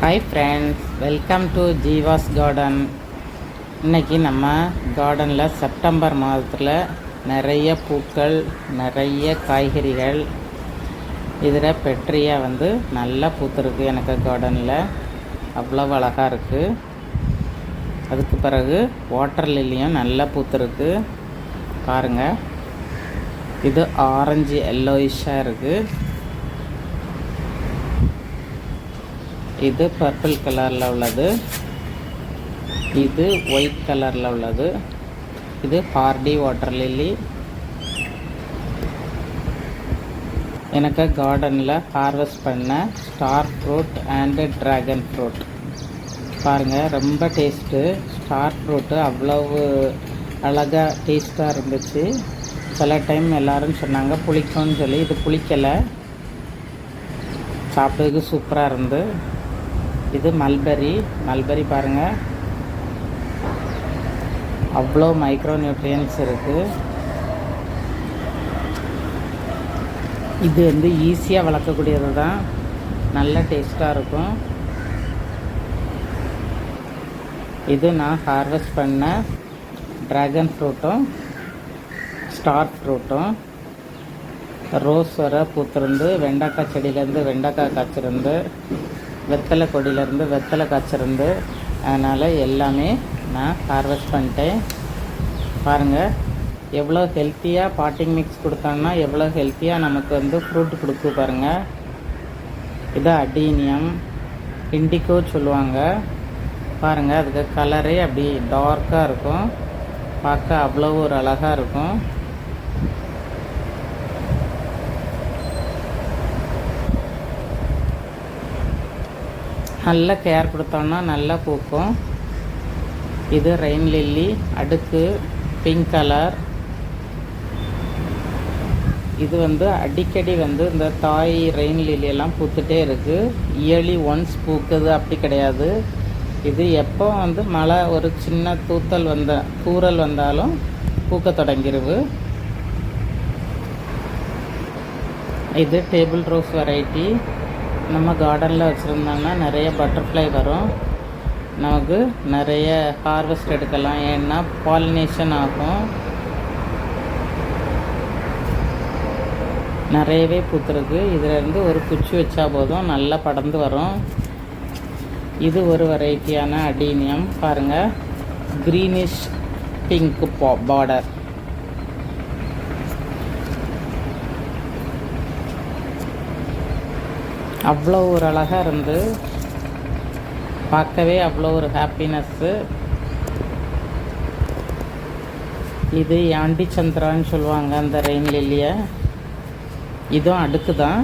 Hi friends welcome to Jeeva's garden இன்னைக்கு நம்ம கார்டனில் செப்டம்பர் மாதத்தில் நிறைய பூக்கள் நிறைய காய்கறிகள். இதில் பெட்ரியா வந்து நல்லா பூத்துருக்கு எனக்கு கார்டனில் அவ்வளோ அழகாக இருக்குது அதுக்கு பிறகு வாட்டர் லில்லியும் நல்லா பூத்துருக்கு. பாருங்கள் இது ஆரஞ்சு எல்லோயிஷாக இருக்குது இது பர்பிள் கலரில் உள்ளது. இது ஒயிட் கலரில் உள்ளது. இது ஹார்டி வாட்டர் லில்லி எனக்கு கார்டனில் ஹார்வெஸ்ட் பண்ண star fruit and dragon fruit பாருங்கள் ரொம்ப டேஸ்ட்டு ஸ்டார் ஃப்ரூட்டு அவ்வளவு அழகாக டேஸ்ட்டாக இருந்துச்சு. சில டைம் எல்லோரும் சொன்னாங்க புளிக்கும்னு சொல்லி. இது புளிக்கலை. சாப்பிட்டதுக்கு சூப்பராக இருந்து. இது மல்பெரி மல்பெரி பாருங்கள் அவ்வளோ மைக்ரோ நியூட்ரியன்ஸ் இருக்குது இது வந்து ஈஸியாக வளர்க்கக்கூடியது தான் நல்ல டேஸ்ட்டாக இருக்கும். இது நான் ஹார்வெஸ்ட் பண்ண ட்ராகன் ஃப்ரூட்டும் ஸ்டார் ஃப்ரூட்டும் ரோஸ் வர பூத்திருந்து வெண்டைக்காய் செடியிலேருந்து வெண்டைக்காய் காய்ச்சிருந்து வெத்தலை கொடியிலேருந்து வெத்தலை காய்ச்சிருந்து அதனால் எல்லாமே நான் ஹார்வெஸ்ட் பண்ணிட்டேன். பாருங்கள் எவ்வளோ ஹெல்த்தியாக பாட்டிங் மிக்ஸ் கொடுத்தோம்னா எவ்வளோ ஹெல்த்தியாக நமக்கு வந்து ஃப்ரூட் கொடுக்கு பாருங்கள் இது அடீனியம் இண்டிகோ சொல்லுவாங்க. பாருங்கள் அதுக்கு கலரே அப்படி டார்க்காக இருக்கும். பார்க்க அவ்வளோ ஒரு அழகாக இருக்கும். நல்லா கேர் கொடுத்தோம்னா நல்லா பூக்கும். இது ரெயின் லில்லி அடுக்கு பிங்க் கலர் இது வந்து அடிக்கடி வந்து இந்த தாய் ரெயின் லில்லியெல்லாம் பூத்துட்டே இருக்குது இயர்லி ஒன்ஸ் பூக்குது அப்படி கிடையாது. இது எப்போ வந்து மழை ஒரு சின்ன தூத்தல் வந்த தூறல் வந்தாலும் பூக்க தொடங்கிடுது இது டேபிள் ரோஸ் வெரைட்டி நம்ம கார்டனில் வச்சுருந்தோம்னா நிறைய பட்டர்ஃப்ளை வரும். நமக்கு நிறைய ஹார்வெஸ்ட் எடுக்கலாம். ஏன்னா பாலினேஷன் ஆகும். நிறையவே பூத்துருக்கு. இதிலேருந்து ஒரு குச்சி வச்சா போதும். நல்லா படர்ந்து வரும். இது ஒரு வெரைட்டியான அடீனியம். பாருங்கள் க்ரீனிஷ் பிங்க் பா பார்டர் அவ்வளோ ஒரு அழகாக இருந்து பார்க்கவே அவ்வளோ ஒரு ஹாப்பினஸ்ஸு இது யாண்டி சந்திரான்னு சொல்லுவாங்க அந்த ரெயின் லில்லியை இதுவும் அடுக்கு தான்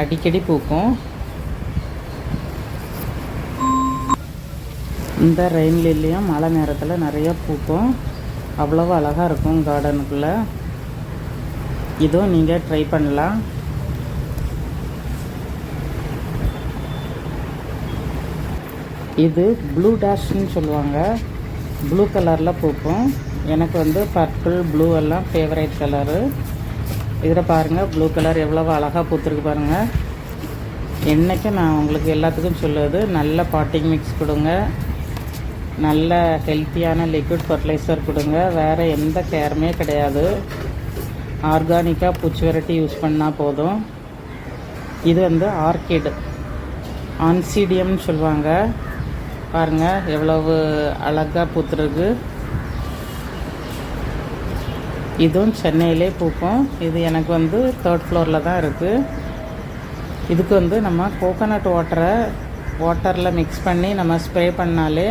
அடிக்கடி பூக்கும். இந்த ரெயின் லில்லியும் மழை நேரத்தில் நிறைய பூக்கும். அவ்வளோ அழகாக இருக்கும் கார்டனுக்குள்ளே இதுவும் நீங்கள் ட்ரை பண்ணலாம். இது ப்ளூ டேஷ்னு சொல்லுவாங்க. ப்ளூ கலரில் பூக்கும். எனக்கு வந்து பர்பிள் ப்ளூ எல்லாம் ஃபேவரேட் கலரு இதில் பாருங்கள் ப்ளூ கலர் எவ்வளோ அழகாக பூத்துருக்கு பாருங்கள் என்றைக்கும் நான் உங்களுக்கு எல்லாத்துக்கும் சொல்லுவது நல்ல பாட்டிங் மிக்ஸ் கொடுங்க. நல்ல ஹெல்த்தியான லிக்விட் ஃபர்டிலைசர் கொடுங்க. வேறு எந்த கேருமே கிடையாது. ஆர்கானிக்காக பூச்சி வெரைட்டி யூஸ் பண்ணால் போதும். இது வந்து ஆர்கிட் ஆன்சீடியம்னு சொல்லுவாங்க. பாருங்கள் எவ்வளவு அழகாக பூத்துருக்கு. இதுவும் சென்னையிலே பூக்கும். இது எனக்கு வந்து தேர்ட் ஃப்ளோரில் தான் இருக்குது இதுக்கு வந்து நம்ம கோகோனட் வாட்டரை வாட்டரில் மிக்ஸ் பண்ணி நம்ம ஸ்ப்ரே பண்ணாலே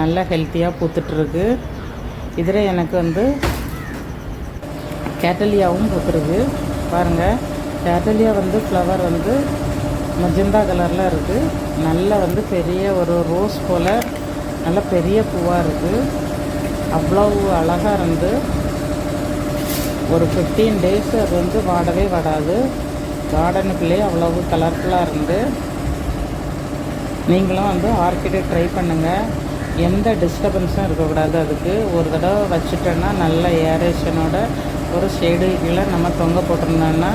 நல்ல ஹெல்த்தியாக பூத்துட்ருக்கு இதில் எனக்கு வந்து கேட்டலியாவும் பூத்துருக்கு. பாருங்கள் கேட்டலியா வந்து ஃப்ளவர் வந்து மஜந்தா கலரில் இருக்குது நல்ல வந்து பெரிய ஒரு ரோஸ் போல் நல்ல பெரிய பூவாக இருக்குது அவ்வளோ அழகாக இருந்து ஒரு ஃபிஃப்டீன் டேஸ் அது வந்து வாடவே வாடாது. கார்டனுக்குள்ளேயே அவ்வளவு கலர்ஃபுல்லாக இருந்து நீங்களும் வந்து ஆர்கிடை ட்ரை பண்ணுங்கள் எந்த டிஸ்டர்பன்ஸும் இருக்கக்கூடாது அதுக்கு. ஒரு தடவை வச்சுட்டோன்னா நல்ல ஏரேஷனோட ஒரு ஷேடு கீழே நம்ம தொங்க போட்டிருந்தோன்னா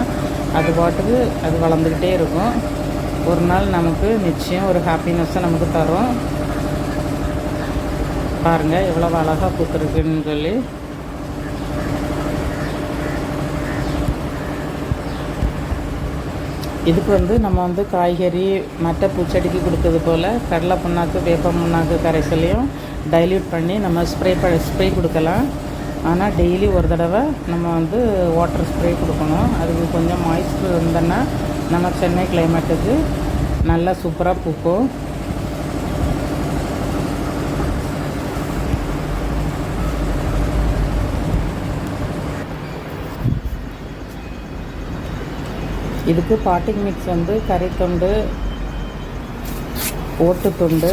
அது பாட்டுக்கு அது வளர்ந்துக்கிட்டே இருக்கும். ஒரு நாள் நமக்கு நிச்சயம் ஒரு ஹாப்பினஸ்ஸை நமக்கு தரும். பாருங்கள் எவ்வளோ அழகாக பூத்துருக்குன்னு சொல்லி. இதுக்கு வந்து நம்ம வந்து காய்கறி மற்ற பூச்செடிக்கு கொடுத்தது போல் கடலை புண்ணாக்கு வேப்ப புண்ணாக்கு கரைசலையும் டைல்யூட் பண்ணி நம்ம ஸ்ப்ரே ப ஸ்ப்ரே கொடுக்கலாம். ஆனால் டெய்லி ஒரு தடவை நம்ம வந்து வாட்டர் ஸ்ப்ரே கொடுக்கணும். அதுக்கு கொஞ்சம் மாய்ஸ்டர் இருந்தோன்னா நம்ம சென்னை கிளைமேட்டுக்கு நல்லா சூப்பராக பூக்கும் இதுக்கு பாட்டிங் மிக்ஸ் வந்து கறித்துண்டு ஓட்டுத்துண்டு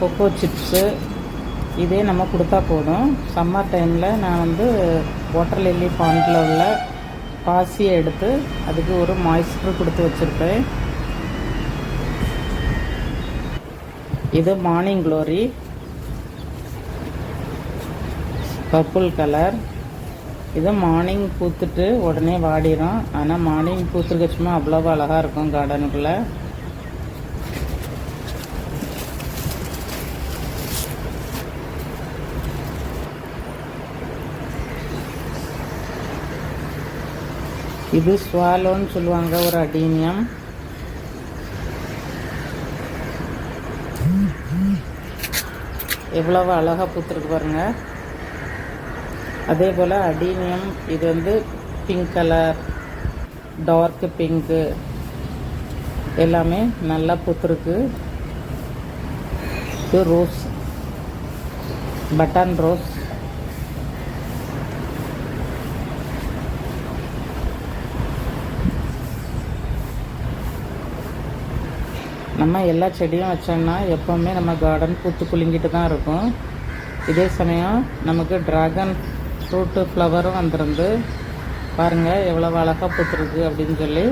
கொக்கோ சிப்ஸு இதே நம்ம கொடுத்தா போதும். சம்மர் டைமில் நான் வந்து வாட்டர் லில்லி பாண்டில் உள்ள பாசியை எடுத்து அதுக்கு ஒரு மாய்ஸ்டர் கொடுத்து வச்சுருப்பேன். இது மார்னிங் க்ளோரி பர்பிள் கலர் இது மார்னிங் பூத்துட்டு உடனே வாடிடும் ஆனால் மார்னிங் பூத்துருக்க சும்மா அவ்வளோவா அழகாக இருக்கும் கார்டனுக்குள்ளே இது ஸ்வாலோன்னு சொல்லுவாங்க ஒரு அடீனியம் எவ்வளவு அழகாக பூத்துருக்கு பாருங்க. அதே போல் அடீனியம் இது வந்து பிங்க் கலர் டார்க் பிங்க்கு எல்லாமே நல்லா பூத்துருக்கு. இது ரோஸ் பட்டன் ரோஸ் நம்ம எல்லா செடியும் வச்சோம்னா எப்போவுமே நம்ம கார்டன் பூத்து குலுங்கிட்டு தான் இருக்கும். இதே சமயம் நமக்கு ட்ராகன் ஃப்ரூட்டு ஃப்ளவரும் வந்துருந்து பாருங்கள் எவ்வளோ அழகாக பூத்துருக்கு அப்படின்னு சொல்லி.